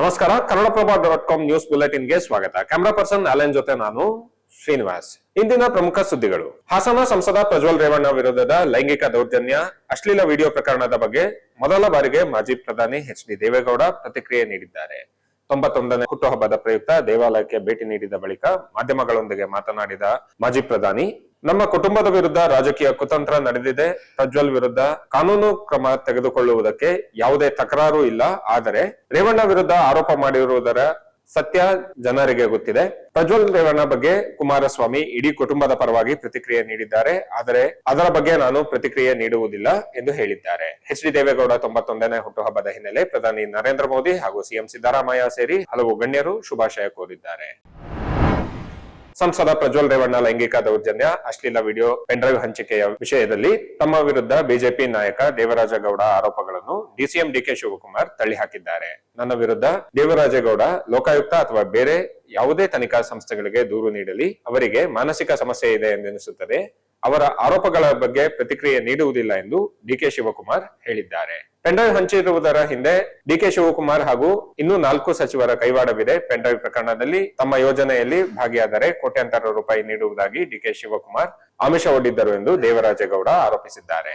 ನಮಸ್ಕಾರ Kannadaprabha dot com news ಬುಲೆಟಿನ್ಗೆ ಸ್ವಾಗತ. ಕ್ಯಾಮರಾ ಪರ್ಸನ್ ಅಲೆನ್ ಜೊತೆ ನಾನು ಶ್ರೀನಿವಾಸ್. ಇಂದಿನ ಪ್ರಮುಖ ಸುದ್ದಿಗಳು. ಹಾಸನ ಸಂಸದ ಪ್ರಜ್ವಲ್ ರೇವಣ್ಣ ವಿರುದ್ಧದ ಲೈಂಗಿಕ ದೌರ್ಜನ್ಯ, ಅಶ್ಲೀಲ ವಿಡಿಯೋ ಪ್ರಕರಣದ ಬಗ್ಗೆ ಮೊದಲ ಬಾರಿಗೆ ಮಾಜಿ ಪ್ರಧಾನಿ ಎಚ್ ಡಿ ದೇವೇಗೌಡ ಪ್ರತಿಕ್ರಿಯೆ ನೀಡಿದ್ದಾರೆ. ತೊಂಬತ್ತೊಂದನೇ ಹುಟ್ಟುಹಬ್ಬದ ಪ್ರಯುಕ್ತ ದೇವಾಲಯಕ್ಕೆ ಭೇಟಿ ನೀಡಿದ ಬಳಿಕ ಮಾಧ್ಯಮಗಳೊಂದಿಗೆ ಮಾತನಾಡಿದ ಮಾಜಿ ಪ್ರಧಾನಿ ನಮ್ಮ ಕುಟುಂಬದ ವಿರುದ್ಧ ರಾಜಕೀಯ ಕುತಂತ್ರ ನಡೆದಿದೆ. ಪ್ರಜ್ವಲ್ ವಿರುದ್ಧ ಕಾನೂನು ಕ್ರಮ ತೆಗೆದುಕೊಳ್ಳುವುದಕ್ಕೆ ಯಾವುದೇ ತಕರಾರು ಇಲ್ಲ. ಆದರೆ ರೇವಣ್ಣ ವಿರುದ್ಧ ಆರೋಪ ಮಾಡಿರುವುದರ ಸತ್ಯ ಜನರಿಗೆ ಗೊತ್ತಿದೆ. ಪ್ರಜ್ವಲ್ ರೇವಣ್ಣ ಬಗ್ಗೆ ಕುಮಾರಸ್ವಾಮಿ ಇಡೀ ಕುಟುಂಬದ ಪರವಾಗಿ ಪ್ರತಿಕ್ರಿಯೆ ನೀಡಿದ್ದಾರೆ. ಆದರೆ ಅದರ ಬಗ್ಗೆ ನಾನು ಪ್ರತಿಕ್ರಿಯೆ ನೀಡುವುದಿಲ್ಲ ಎಂದು ಹೇಳಿದ್ದಾರೆ. ಎಚ್ ಡಿ ದೇವೇಗೌಡ ತೊಂಬತ್ತೊಂದನೇ ಹುಟ್ಟುಹಬ್ಬದ ಹಿನ್ನೆಲೆ ಪ್ರಧಾನಿ ನರೇಂದ್ರ ಮೋದಿ ಹಾಗೂ ಸಿಎಂ ಸಿದ್ದರಾಮಯ್ಯ ಸೇರಿ ಹಲವು ಗಣ್ಯರು ಶುಭಾಶಯ ಕೋರಿದ್ದಾರೆ. ಸಂಸದ ಪ್ರಜ್ವಲ್ ರೇವಣ್ಣ ಲೈಂಗಿಕ ದೌರ್ಜನ್ಯ, ಅಶ್ಲೀಲ ವಿಡಿಯೋ, ಪೆನ್ಡ್ರೈವ್ ಹಂಚಿಕೆಯ ವಿಷಯದಲ್ಲಿ ತಮ್ಮ ವಿರುದ್ಧ ಬಿಜೆಪಿ ನಾಯಕ ದೇವರಾಜಗೌಡ ಆರೋಪಗಳನ್ನು ಡಿಸಿಎಂ ಡಿಕೆ ಶಿವಕುಮಾರ್ ತಳ್ಳಿ ಹಾಕಿದ್ದಾರೆ ನನ್ನ ವಿರುದ್ಧ ದೇವರಾಜೇಗೌಡ, ಲೋಕಾಯುಕ್ತ ಅಥವಾ ಬೇರೆ ಯಾವುದೇ ತನಿಖಾ ಸಂಸ್ಥೆಗಳಿಗೆ ದೂರು ನೀಡಲಿ, ಅವರಿಗೆ ಮಾನಸಿಕ ಸಮಸ್ಯೆ ಇದೆ ಎಂದೆನಿಸುತ್ತದೆ, ಅವರ ಆರೋಪಗಳ ಬಗ್ಗೆ ಪ್ರತಿಕ್ರಿಯೆ ನೀಡುವುದಿಲ್ಲ ಎಂದು ಡಿಕೆ ಶಿವಕುಮಾರ್ ಹೇಳಿದ್ದಾರೆ. ಪೆನ್ಡ್ರೈವ್ ಹಂಚಿರುವುದರ ಹಿಂದೆ ಡಿಕೆ ಶಿವಕುಮಾರ್ ಹಾಗೂ ಇನ್ನೂ ನಾಲ್ಕು ಸಚಿವರ ಕೈವಾಡವಿದೆ. ಪೆಂಡ್ರೈವ್ ಪ್ರಕರಣದಲ್ಲಿ ತಮ್ಮ ಯೋಜನೆಯಲ್ಲಿ ಭಾಗಿಯಾದರೆ ಕೋಟ್ಯಾಂತರ ರೂಪಾಯಿ ನೀಡುವುದಾಗಿ ಡಿಕೆ ಶಿವಕುಮಾರ್ ಆಮಿಷ ಒಡ್ಡಿದ್ದರು ಎಂದು ದೇವರಾಜೇಗೌಡ ಆರೋಪಿಸಿದ್ದಾರೆ.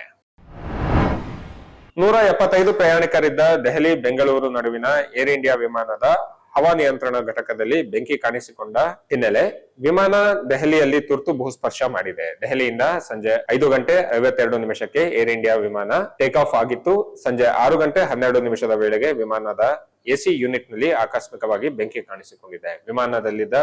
ನೂರ ಎಪ್ಪತ್ತೈದು ಪ್ರಯಾಣಿಕರಿದ್ದ ದೆಹಲಿ ಬೆಂಗಳೂರು ನಡುವಿನ ಏರ್ ಇಂಡಿಯಾ ವಿಮಾನದ ಹವಾ ನಿಯಂತ್ರಣ ಘಟಕದಲ್ಲಿ ಬೆಂಕಿ ಕಾಣಿಸಿಕೊಂಡ ಹಿನ್ನೆಲೆ ವಿಮಾನ ದೆಹಲಿಯಲ್ಲಿ ತುರ್ತು ಭೂಸ್ಪರ್ಶ ಮಾಡಿದೆ. ದೆಹಲಿಯಿಂದ ಸಂಜೆ ಐದು ಗಂಟೆ ಐವತ್ತೆರಡು ನಿಮಿಷಕ್ಕೆ ಏರ್ ಇಂಡಿಯಾ ವಿಮಾನ ಟೇಕ್ ಆಫ್ ಆಗಿತ್ತು. ಸಂಜೆ ಆರು ಗಂಟೆ ಹನ್ನೆರಡು ನಿಮಿಷದ ವೇಳೆಗೆ ವಿಮಾನದ ಎಸಿ ಯೂನಿಟ್ನಲ್ಲಿ ಆಕಸ್ಮಿಕವಾಗಿ ಬೆಂಕಿ ಕಾಣಿಸಿಕೊಂಡಿದೆ. ವಿಮಾನದಲ್ಲಿದ್ದ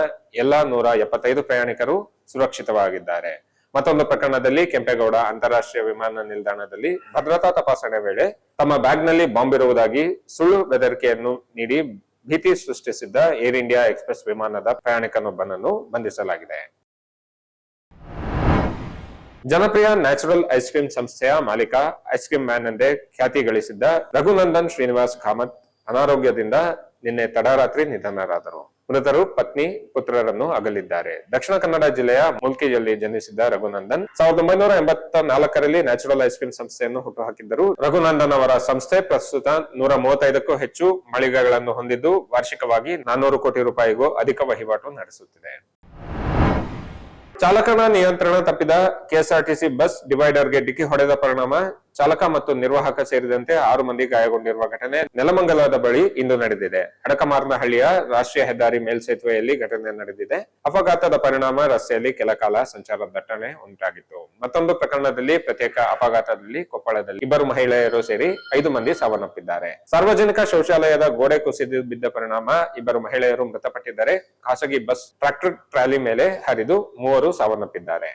ಎಲ್ಲಾ ನೂರ ಎಪ್ಪತ್ತೈದು ಪ್ರಯಾಣಿಕರು ಸುರಕ್ಷಿತವಾಗಿದ್ದಾರೆ. ಮತ್ತೊಂದು ಪ್ರಕರಣದಲ್ಲಿ ಕೆಂಪೇಗೌಡ ಅಂತಾರಾಷ್ಟ್ರೀಯ ವಿಮಾನ ನಿಲ್ದಾಣದಲ್ಲಿ ಭದ್ರತಾ ತಪಾಸಣೆ ವೇಳೆ ತಮ್ಮ ಬ್ಯಾಗ್ನಲ್ಲಿ ಬಾಂಬ್ ಇರುವುದಾಗಿ ಸುಳ್ಳು ಬೆದರಿಕೆಯನ್ನು ನೀಡಿ ಭೀತಿ ಸೃಷ್ಟಿಸಿದ್ದ ಏರ್ ಇಂಡಿಯಾ ಎಕ್ಸ್ಪ್ರೆಸ್ ವಿಮಾನದ ಪ್ರಯಾಣಿಕನೊಬ್ಬನನ್ನು ಬಂಧಿಸಲಾಗಿದೆ. ಜನಪ್ರಿಯ ನ್ಯಾಚುರಲ್ ಐಸ್ ಕ್ರೀಂ ಸಂಸ್ಥೆಯ ಮಾಲೀಕ, ಐಸ್ ಕ್ರೀಂ ಮ್ಯಾನ್ ಎಂದೇ ಖ್ಯಾತಿ ಗಳಿಸಿದ್ದ ರಘುನಂದನ್ ಶ್ರೀನಿವಾಸ್ ಕಾಮತ್ ಅನಾರೋಗ್ಯದಿಂದ ನಿನ್ನೆ ತಡರಾತ್ರಿ ನಿಧನರಾದರು. ಮೃತರು ಪತ್ನಿ ಪುತ್ರರನ್ನು ಅಗಲಿದ್ದಾರೆ. ದಕ್ಷಿಣ ಕನ್ನಡ ಜಿಲ್ಲೆಯ ಮುಲ್ಕಿಯಲ್ಲಿ ಜನಿಸಿದ್ದ ರಘುನಂದನ್ ಸಾವಿರದ ಒಂಬೈನೂರ ಎಂಬತ್ತ ನಾಲ್ಕರಲ್ಲಿ ನ್ಯಾಚುರಲ್ ಐಸ್ ಕ್ರೀಮ್ ಸಂಸ್ಥೆಯನ್ನು ಹುಟ್ಟುಹಾಕಿದ್ದರು. ರಘುನಂದನ್ ಅವರ ಸಂಸ್ಥೆ ಪ್ರಸ್ತುತ ನೂರ ಮೂವತ್ತೈದಕ್ಕೂ ಹೆಚ್ಚು ಮಳಿಗೆಗಳನ್ನು ಹೊಂದಿದ್ದು ವಾರ್ಷಿಕವಾಗಿ ನಾನೂರು ಕೋಟಿ ರೂಪಾಯಿಗೂ ಅಧಿಕ ವಹಿವಾಟು ನಡೆಸುತ್ತಿದೆ. ಚಾಲಕನ ನಿಯಂತ್ರಣ ತಪ್ಪಿದ ಕೆಎಸ್ಆರ್ಟಿಸಿ ಬಸ್ ಡಿವೈಡರ್ಗೆ ಡಿಕ್ಕಿ ಹೊಡೆದ ಪರಿಣಾಮ ಚಾಲಕ ಮತ್ತು ನಿರ್ವಾಹಕ ಸೇರಿದಂತೆ ಆರು ಮಂದಿ ಗಾಯಗೊಂಡಿರುವ ಘಟನೆ ನೆಲಮಂಗಲದ ಬಳಿ ಇಂದು ನಡೆದಿದೆ. ಅಡಕಮಾರ್ನಹಳ್ಳಿಯ ರಾಷ್ಟ್ರೀಯ ಹೆದ್ದಾರಿ ಮೇಲ್ಸೇತುವೆಯಲ್ಲಿ ಘಟನೆ ನಡೆದಿದೆ. ಅಪಘಾತದ ಪರಿಣಾಮ ರಸ್ತೆಯಲ್ಲಿ ಕೆಲ ಕಾಲ ಸಂಚಾರ ದಟ್ಟಣೆ ಉಂಟಾಗಿತ್ತು. ಮತ್ತೊಂದು ಪ್ರಕರಣದಲ್ಲಿ ಪ್ರತ್ಯೇಕ ಅಪಘಾತದಲ್ಲಿ ಕೊಪ್ಪಳದಲ್ಲಿ ಇಬ್ಬರು ಮಹಿಳೆಯರು ಸೇರಿ ಐದು ಮಂದಿ ಸಾವನ್ನಪ್ಪಿದ್ದಾರೆ. ಸಾರ್ವಜನಿಕ ಶೌಚಾಲಯದ ಗೋಡೆ ಕುಸಿದು ಬಿದ್ದ ಪರಿಣಾಮ ಇಬ್ಬರು ಮಹಿಳೆಯರು ಮೃತಪಟ್ಟಿದ್ದಾರೆ. ಖಾಸಗಿ ಬಸ್ ಟ್ರಾಕ್ಟರ್ ಟ್ರಾಲಿ ಮೇಲೆ ಹರಿದು ಮೂವರು ಸಾವನ್ನಪ್ಪಿದ್ದಾರೆ.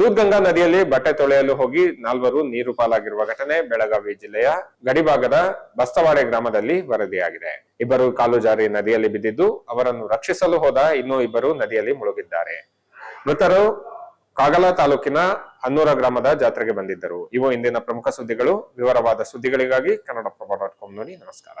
ದೂದ್ಗಂಗಾ ನದಿಯಲ್ಲಿ ಬಟ್ಟೆ ತೊಳೆಯಲು ಹೋಗಿ ನಾಲ್ವರು ನೀರು ಪಾಲಾಗಿರುವ ಘಟನೆ ಬೆಳಗಾವಿ ಜಿಲ್ಲೆಯ ಗಡಿಭಾಗದ ಬಸ್ತವಾಡೆ ಗ್ರಾಮದಲ್ಲಿ ವರದಿಯಾಗಿದೆ. ಇಬ್ಬರು ಕಾಲು ಜಾರಿ ನದಿಯಲ್ಲಿ ಬಿದ್ದಿದ್ದು, ಅವರನ್ನು ರಕ್ಷಿಸಲು ಹೋದ ಇನ್ನೂ ಇಬ್ಬರು ನದಿಯಲ್ಲಿ ಮುಳುಗಿದ್ದಾರೆ. ಮೃತರು ಕಾಗಲ ತಾಲೂಕಿನ ಅನ್ನೂರ ಗ್ರಾಮದ ಜಾತ್ರೆಗೆ ಬಂದಿದ್ದರು. ಇವು ಇಂದಿನ ಪ್ರಮುಖ ಸುದ್ದಿಗಳು. ವಿವರವಾದ ಸುದ್ದಿಗಳಿಗಾಗಿ ಕನ್ನಡಪ್ರಭ ಡಾಟ್ ಕಾಮ್ ನೋಡಿ ನಮಸ್ಕಾರ.